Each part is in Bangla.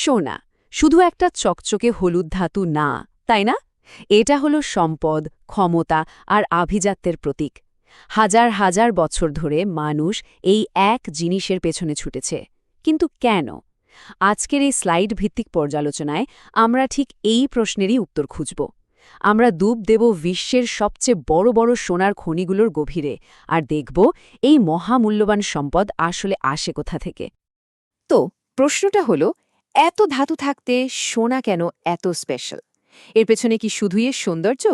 সোনা, শুধু একটা চকচকে হলুদ ধাতু না, তাই না? এটা হলো সম্পদ, ক্ষমতা আর আভিজাত্যের প্রতীক। হাজার হাজার বছর ধরে মানুষ এই এক জিনিসের পেছনে ছুটেছে। কিন্তু কেন? আজকের এই স্লাইড ভিত্তিক পর্যালোচনায় আমরা ঠিক এই প্রশ্নেরই উত্তর খুঁজব। আমরা ডুব দেব বিশ্বের সবচেয়ে বড় বড় সোনার খনিগুলোর গভীরে আর দেখব এই মহামূল্যবান সম্পদ আসলে আসে কোথা থেকে। তো, প্রশ্নটা হলো এত ধাতু থাকতে সোনা কেন এত স্পেশাল এর পেছনে কি শুধুই এর সৌন্দর্য?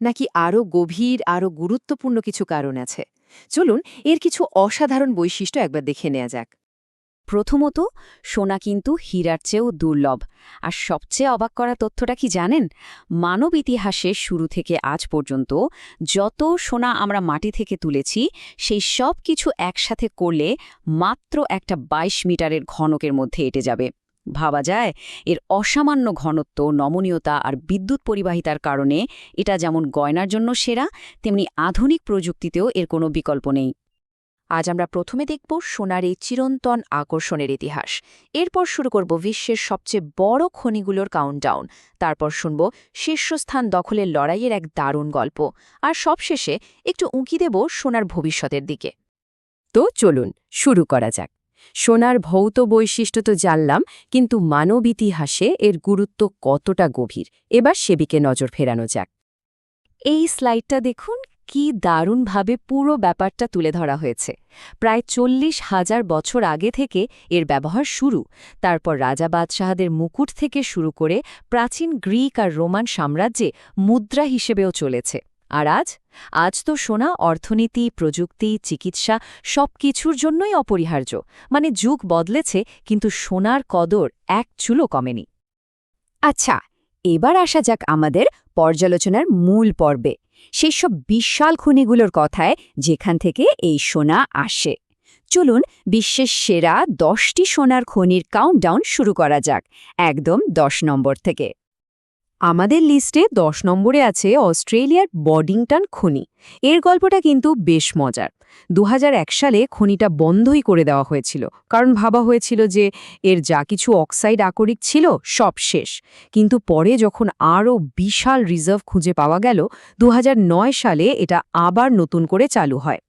নাকি আরও গভীর আরও গুরুত্বপূর্ণ কিছু কারণ আছে? চলুন এর কিছু অসাধারণ বৈশিষ্ট্য একবার দেখে নেওয়া যাক। প্রথমত, সোনা কিন্তু হীরার চেয়েও দুর্লভ। আর সবচেয়ে অবাক করা তথ্যটা কি জানেন? মানব ইতিহাসে শুরু থেকে আজ পর্যন্ত যত সোনা আমরা মাটি থেকে তুলেছি, সেই সব কিছু একসাথে করলে মাত্র একটা ২২ মিটারের ঘনকের মধ্যে এটে যাবে। ভাবা যায়, এর অসামান্য ঘনত্ব, নমনীয়তা আর বিদ্যুৎ পরিবাহিতার কারণে এটা যেমন গয়নার জন্য সেরা, তেমনি আধুনিক প্রযুক্তিতেও এর কোনো বিকল্প নেই। আজ আমরা প্রথমে দেখব সোনার এই চিরন্তন আকর্ষণের ইতিহাস। এরপর শুরু করব বিশ্বের সবচেয়ে বড় খনিগুলোর কাউন্টডাউন তারপর শুনব শীর্ষস্থান দখলের লড়াইয়ের এক দারুণ গল্প। আর সবশেষে একটু উঁকি দেব সোনার ভবিষ্যতের দিকে। তো চলুন, শুরু করা যাক। সোনার ভৌত বৈশিষ্ট্য তো জানলাম, কিন্তু মানব ইতিহাসে এর গুরুত্ব কতটা গভীর? এবার সেবিকে নজর ফেরানো যাক। এই স্লাইডটা দেখুন, কি দারুণভাবে পুরো ব্যাপারটা তুলে ধরা হয়েছে। প্রায় চল্লিশ হাজার বছর আগে থেকে এর ব্যবহার শুরু। তারপর রাজা বাদশাহাদের মুকুট থেকে শুরু করে প্রাচীন গ্রিক আর রোমান সাম্রাজ্যে মুদ্রা হিসেবেও চলেছে। আর আজ? আজ তো সোনা, অর্থনীতি, প্রযুক্তি, চিকিৎসা সব কিছুর জন্যই অপরিহার্য। মানে যুগ বদলেছে, কিন্তু সোনার কদর এক চুলো কমেনি। আচ্ছা এবার আসা যাক আমাদের পর্যালোচনার মূল পর্বে। সেই সব বিশাল খনিগুলোর কথায় যেখান থেকে এই সোনা আসে। চলুন বিশ্বের সেরা দশটি সোনার খনির কাউন্টডাউন শুরু করা যাক, একদম দশ নম্বর থেকে। আমাদের লিস্টে দশ নম্বরে আছে অস্ট্রেলিয়ার বডিংটন খনি। এর গল্পটা কিন্তু বেশ মজার। দু হাজার এক সালে খনিটা বন্ধই করে দেওয়া হয়েছিল, কারণ ভাবা হয়েছিল যে এর যা কিছু অক্সাইড আকরিক ছিল সব শেষ। কিন্তু পরে যখন আরও বিশাল রিজার্ভ খুঁজে পাওয়া গেল দু হাজার নয় সালে এটা আবার নতুন করে চালু হয়।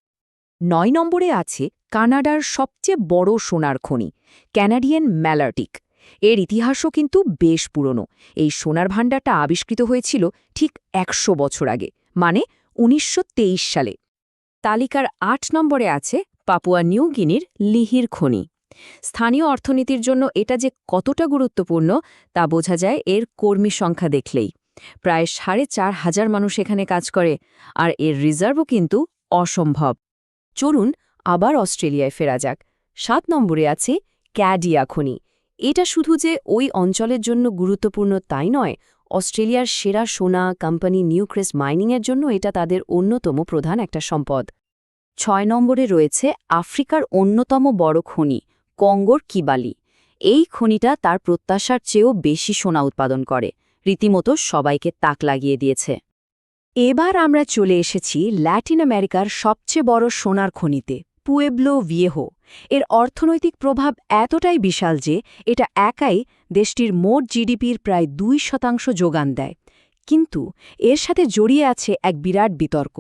নয় নম্বরে আছে কানাডার সবচেয়ে বড় সোনার খনি, ক্যানাডিয়ান ম্যালার্টিক। এর ইতিহাসও কিন্তু বেশ পুরনো। এই সোনার ভাণ্ডারটা আবিষ্কৃত হয়েছিল ঠিক একশো বছর আগে মানে উনিশশো তেইশ সালে। তালিকার আট নম্বরে আছে পাপুয়া নিউ গিনির লিহির খনি। স্থানীয় অর্থনীতির জন্য এটা যে কতটা গুরুত্বপূর্ণ, তা বোঝা যায় এর কর্মী সংখ্যা দেখলেই। প্রায় সাড়ে চার হাজার মানুষ এখানে কাজ করে, আর এর রিজার্ভও কিন্তু অসম্ভব। চলুন আবার অস্ট্রেলিয়ায় ফেরা যাক। সাত নম্বরে আছে ক্যাডিয়া খনি। এটা শুধু যে ওই অঞ্চলের জন্য গুরুত্বপূর্ণ তাই নয়, অস্ট্রেলিয়ার সেরা সোনা কোম্পানি নিউক্রেস মাইনিংয়ের জন্য এটা তাদের অন্যতম প্রধান একটা সম্পদ। ছয় নম্বরে রয়েছে আফ্রিকার অন্যতম বড় খনি, কঙ্গোর কিবালি। এই খনিটা তার প্রত্যাশার চেয়েও বেশি সোনা উৎপাদন করে, রীতিমতো সবাইকে তাক লাগিয়ে দিয়েছে। এবার আমরা চলে এসেছি ল্যাটিন আমেরিকার সবচেয়ে বড় সোনার খনিতে পুয়েবলো ভিয়েহো। এর অর্থনৈতিক প্রভাব এতটাই বিশাল যে এটা একাই দেশটির মোট জিডিপির প্রায় দুই শতাংশ যোগান দেয়। কিন্তু এর সাথে জড়িয়ে আছে এক বিরাট বিতর্ক।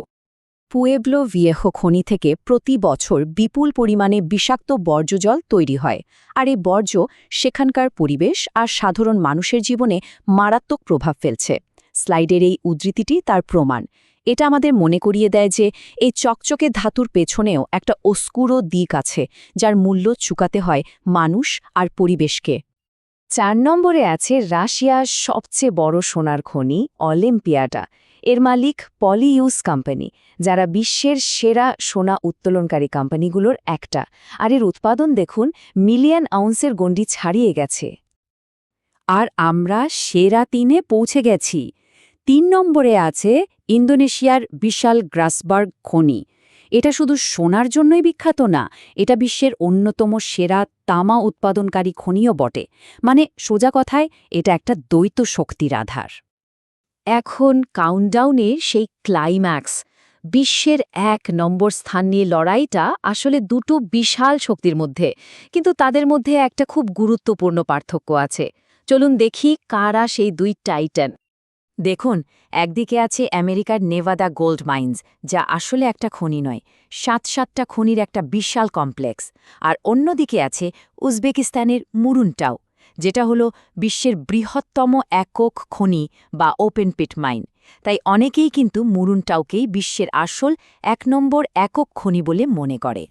পুয়েবলো ভিয়েহো খনি থেকে প্রতি বছর বিপুল পরিমাণে বিষাক্ত বর্জ্যজল তৈরি হয়, আর এই বর্জ্য সেখানকার পরিবেশ আর সাধারণ মানুষের জীবনে মারাত্মক প্রভাব ফেলছে। স্লাইডের এই উদ্ধৃতিটি তার প্রমাণ। এটা আমাদের মনে করিয়ে দেয় যে এই চকচকে ধাতুর পেছনেও একটা অস্কুরো দিক আছে, যার মূল্য চুকাতে হয় মানুষ আর পরিবেশকে। চার নম্বরে আছে রাশিয়ার সবচেয়ে বড় সোনার খনি অলিম্পিয়াটা। এর মালিক পলিইউস কোম্পানি, যারা বিশ্বের সেরা সোনা উত্তোলনকারী কোম্পানিগুলোর একটা। আর এর উৎপাদন দেখুন, মিলিয়ন আউন্সের গণ্ডি ছাড়িয়ে গেছে। আর আমরা সেরা তিনে পৌঁছে গেছি। তিন নম্বরে আছে ইন্দোনেশিয়ার বিশাল গ্রাসবার্গ খনি। এটা শুধু সোনার জন্যই বিখ্যাত না, এটা বিশ্বের অন্যতম সেরা তামা উৎপাদনকারী খনিও বটে। মানে সোজা কথায়, এটা একটা দ্বৈত শক্তির আধার। এখন কাউন্টডাউনে সেই ক্লাইম্যাক্স বিশ্বের এক নম্বর স্থান নিয়ে লড়াইটা আসলে দুটো বিশাল শক্তির মধ্যে। কিন্তু তাদের মধ্যে একটা খুব গুরুত্বপূর্ণ পার্থক্য আছে। চলুন দেখি কারা সেই দুই টাইটান দেখুন, একদিকে আছে আমেরিকার নেভাদা গোল্ড মাইন্স, যা আসলে একটা খনি নয়, সাত সাতটা খনির একটা বিশাল কমপ্লেক্স, আর অন্যদিকে আছে উজবেকিস্তানের মুরুনটাও, যেটা হলো বিশ্বের বৃহত্তম একক খনি বা ওপেন পিট মাইন। তাই অনেকেই কিন্তু মুরুনটাওকেই বিশ্বের আসল এক নম্বর একক খনি বলে মনে করে।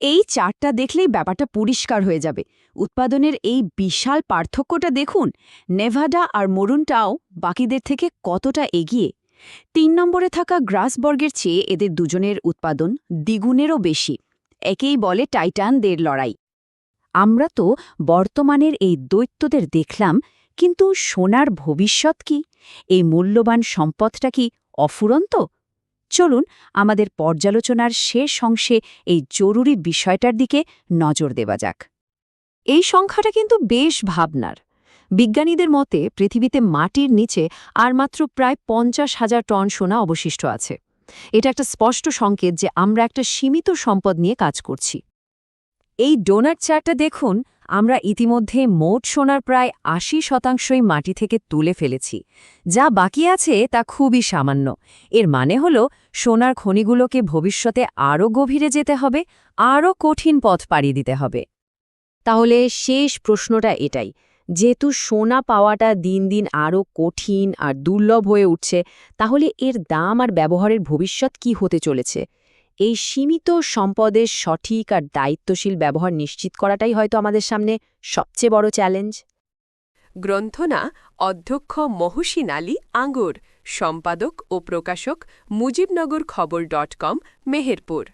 এই চারটা দেখলেই ব্যাপারটা পরিষ্কার হয়ে যাবে। উৎপাদনের এই বিশাল পার্থক্যটা দেখুন, নেভাডা আর মরুনটাও বাকিদের থেকে কতটা এগিয়ে? তিন নম্বরে থাকা গ্রাসবর্গের চেয়ে এদের দুজনের উৎপাদন দ্বিগুণেরও বেশি। একেই বলে টাইটানদের লড়াই। আমরা তো বর্তমানের এই দৈত্যদের দেখলাম, কিন্তু সোনার ভবিষ্যৎ কি? এই মূল্যবান সম্পদটা কি অফুরন্ত? চলুন আমাদের পর্যালোচনার শেষ অংশে এই জরুরি বিষয়টার দিকে নজর দেওয়া যাক। এই সংখ্যাটা কিন্তু বেশ ভাবনার। বিজ্ঞানীদের মতে পৃথিবীতে মাটির নিচে আর মাত্র প্রায় পঞ্চাশ হাজার টন সোনা অবশিষ্ট আছে। এটা একটা স্পষ্ট সংকেত যে আমরা একটা সীমিত সম্পদ নিয়ে কাজ করছি। এই ডোনাট চারটা দেখুন আমরা ইতিমধ্যে মোট সোনার প্রায় আশি শতাংশই মাটি থেকে তুলে ফেলেছি। যা বাকি আছে তা খুবই সামান্য। এর মানে হল, সোনার খনিগুলোকে ভবিষ্যতে আরও গভীরে যেতে হবে, আরও কঠিন পথ পাড়ি দিতে হবে। তাহলে শেষ প্রশ্নটা এটাই। যেহেতু সোনা পাওয়াটা দিন দিন আরও কঠিন আর দুর্লভ হয়ে উঠছে, তাহলে এর দাম আর ব্যবহারের ভবিষ্যৎ কি হতে চলেছে? এই সীমিত সম্পদের সঠিক আর দায়িত্বশীল ব্যবহার নিশ্চিত করাটাই হয়তো আমাদের সামনে সবচেয়ে বড় চ্যালেঞ্জ। গ্রন্থনা অধ্যক্ষ মহসিন আলী আঙ্গুর, সম্পাদক ও প্রকাশক মুজিবনগর খবর ডট কম, মেহেরপুর।